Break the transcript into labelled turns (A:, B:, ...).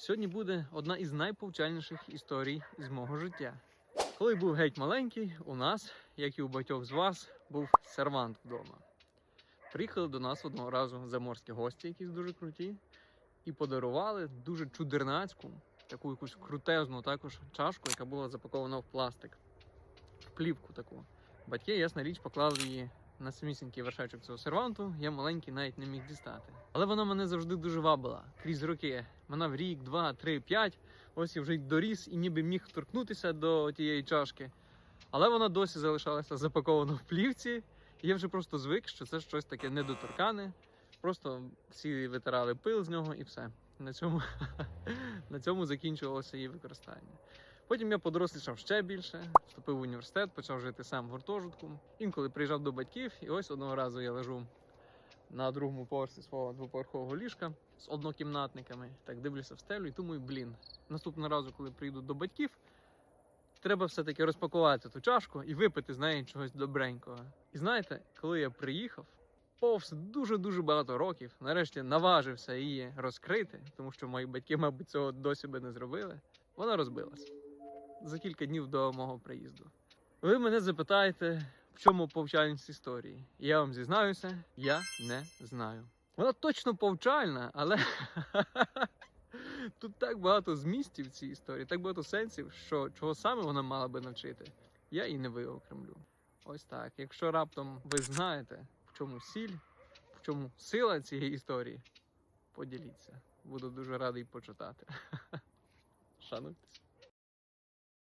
A: Сьогодні буде одна із найповчальніших історій з мого життя. Коли був геть маленький, у нас, як і у багатьох з вас, був сервант вдома. Приїхали до нас одного разу заморські гості, якісь дуже круті, і подарували дуже чудернацьку, таку якусь крутезну також чашку, яка була запакована в пластик, в плівку таку. Батьки, ясна річ, поклали її на самісінький вершечок цього серванту, я маленький навіть не міг дістати. Але вона мене завжди дуже вабила крізь роки. Вона в рік, два, три, п'ять. Ось я вже й доріс і ніби міг торкнутися до тієї чашки. Але вона досі залишалася запакована в плівці. І я вже просто звик, що це щось таке недоторкане. Просто всі витирали пил з нього і все. На цьому, на цьому закінчувалося її використання. Потім я подорослішав ще більше, вступив в університет, почав жити сам в гуртожитку. Інколи приїжджав до батьків, і ось одного разу я лежу на другому поверсі свого двоповерхового ліжка з однокімнатниками. Так дивлюся в стелю і думаю, блін, наступного разу, коли прийду до батьків, треба все-таки розпакувати ту чашку і випити з неї чогось добренького. І знаєте, коли я приїхав, повз дуже-дуже багато років, нарешті наважився її розкрити, тому що мої батьки, мабуть, цього досі би не зробили. Вона розбилась за кілька днів до мого приїзду. Ви мене запитаєте, в чому повчальність історії? Я вам зізнаюся, я не знаю. Вона точно повчальна, але тут так багато змістів в цій історії, так багато сенсів, що чого саме вона мала би навчити, я і не виокремлю. Ось так. Якщо раптом ви знаєте, в чому сіль, в чому сила цієї історії, поділіться. Буду дуже радий почитати. Шануйтесь.